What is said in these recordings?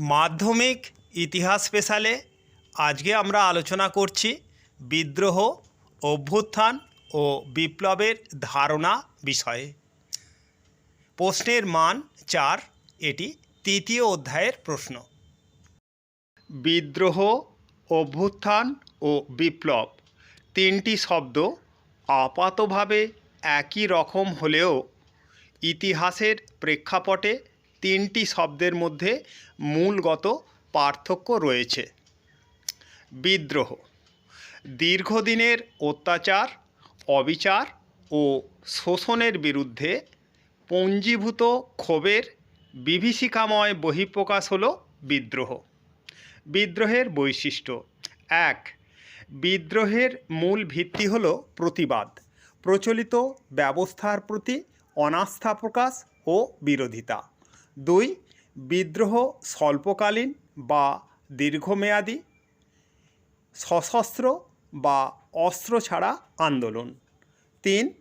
মাধ্যমিক ইতিহাস স্পেশালে আজকে আমরা আলোচনা করছি বিদ্রোহ, অভ্যুত্থান ও বিপ্লবের ধারণা বিষয়ে। প্রশ্নের মান চার, এটি তৃতীয় অধ্যায়ের প্রশ্ন। বিদ্রোহ, অভ্যুত্থান ও বিপ্লব তিনটি শব্দ আপাতভাবে একই রকম হলেও ইতিহাসের প্রেক্ষাপটে তিনটি শব্দের মধ্যে মূলগত পার্থক্য রয়েছে। বিদ্রোহ, দীর্ঘদিনের অত্যাচার, অবিচার ও শোষণের বিরুদ্ধে পঞ্জীভূত ক্ষোভের বিভীষিকাময় বহিঃপ্রকাশ হল বিদ্রোহ। বিদ্রোহের বৈশিষ্ট্য, এক, বিদ্রোহের মূল ভিত্তি হল প্রতিবাদ, প্রচলিত ব্যবস্থার প্রতি অনাস্থা প্রকাশ ও বিরোধিতা। দুই, বিদ্রোহ স্বল্পকালীন বা দীর্ঘমেয়াদী, সশস্ত্র বা অস্ত্র ছাড়া আন্দোলন। তিন,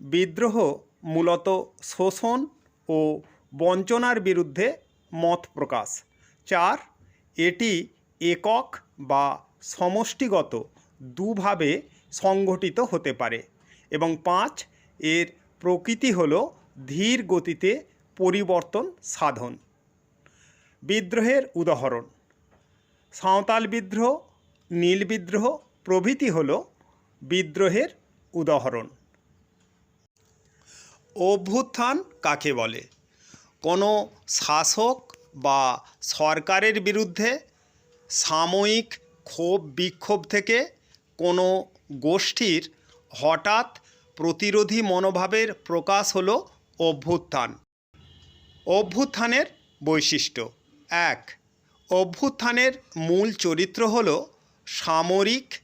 বিদ্রোহ মূলত শোষণ ও বঞ্চনার বিরুদ্ধে মত প্রকাশ। চার, এটি একক বা সমষ্টিগত দুভাবে সংগঠিত হতে পারে। এবং পাঁচ, এর প্রকৃতি হল ধীর গতিতে পরিবর্তন সাধন। বিদ্রোহের উদাহরণ, সাঁওতাল বিদ্রোহ, নীল বিদ্রোহ প্রভৃতি হল বিদ্রোহের উদাহরণ। অভ্যুত্থান কাকে বলে? কোনো শাসক বা সরকারের বিরুদ্ধে সাময়িক ক্ষোভ বিক্ষোভ থেকে কোনো গোষ্ঠীর হঠাৎ প্রতিরোধী মনোভাবের প্রকাশ হল অভ্যুত্থান। অভ্যুত্থানের বৈশিষ্ট্য। এক, অভ্যুত্থানের মূল চরিত্র হল সামরিক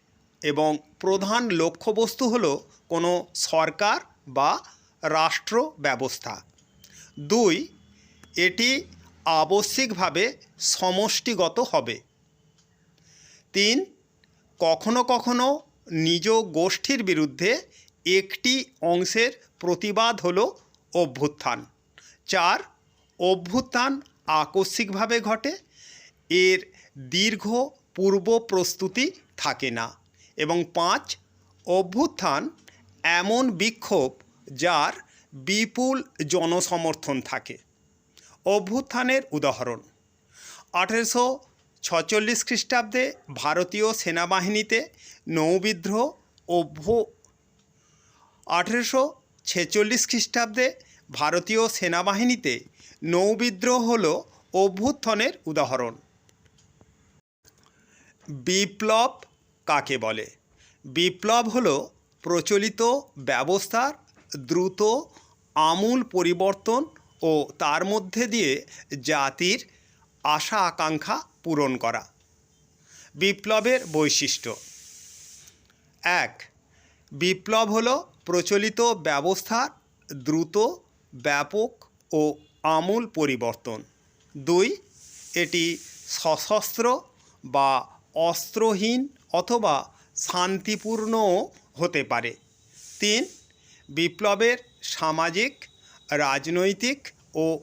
এবং প্রধান লক্ষ্যবস্তু হল কোনো সরকার বা রাষ্ট্র ব্যবস্থা। দুই, এটি আবশ্যিকভাবে সমষ্টিগত হবে। তিন, কখনো কখনো নিজ গোষ্ঠীর বিরুদ্ধে একটি অংশের প্রতিবাদ হল অভ্যুত্থান। চার অভ্যুত্থান আকস্মিকভাবে ঘটে, এর দীর্ঘ পূর্ব প্রস্তুতি থাকে না এবং পাঁচ, অভ্যুত্থান এমন বিক্ষোভ যার বিপুল জনসমর্থন থাকে। অভ্যুত্থানের উদাহরণ, আঠেরোশো ছচল্লিশ খ্রিস্টাব্দে ভারতীয় সেনাবাহিনীতে নৌবিদ্রোহ অভ্য, আঠেরোশো ছেচল্লিশ খ্রিস্টাব্দে ভারতীয় সেনাবাহিনীতে নৌবিদ্রোহ হল অভ্যুত্থানের উদাহরণ। বিপ্লব কাকে বলে? বিপ্লব হল প্রচলিত ব্যবস্থার দ্রুত, আমূল পরিবর্তন ও তার মধ্যে দিয়ে জাতির আশা আকাঙ্ক্ষা পূরণ করা। বিপ্লবের বৈশিষ্ট্য। এক, বিপ্লব হল প্রচলিত ব্যবস্থার দ্রুত, ব্যাপক ও আমূল পরিবর্তন। দুই, এটি সশস্ত্র বা অস্ত্রহীন অথবা শান্তিপূর্ণও হতে পারে। তিন, বিপ্লবের সামাজিক, রাজনৈতিক ও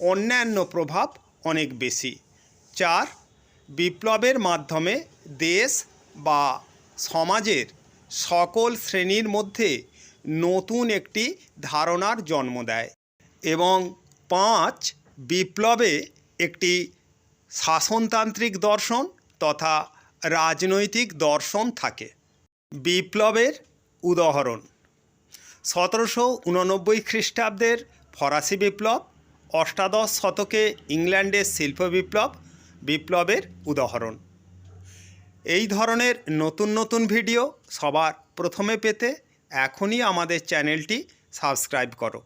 অন্যান্য প্রভাব অনেক বেশি। চার, বিপ্লবের মাধ্যমে দেশ বা সমাজের সকল শ্রেণির মধ্যে নতুন একটি ধারণার জন্ম দেয় এবং পাঁচ বিপ্লবে একটি শাসনতান্ত্রিক দর্শন তথা রাজনৈতিক দর্শন থাকে। বিপ্লবের উদাহরণ, সতেরোশো উননব্বই খ্রিস্টাব্দের ফরাসি বিপ্লব, অষ্টাদশ শতকে ইংল্যান্ডের শিল্প বিপ্লব, বিপ্লবের উদাহরণ। এই ধরনের নতুন নতুন ভিডিও সবার প্রথমে পেতে এখনই আমাদের চ্যানেলটি সাবস্ক্রাইব করো।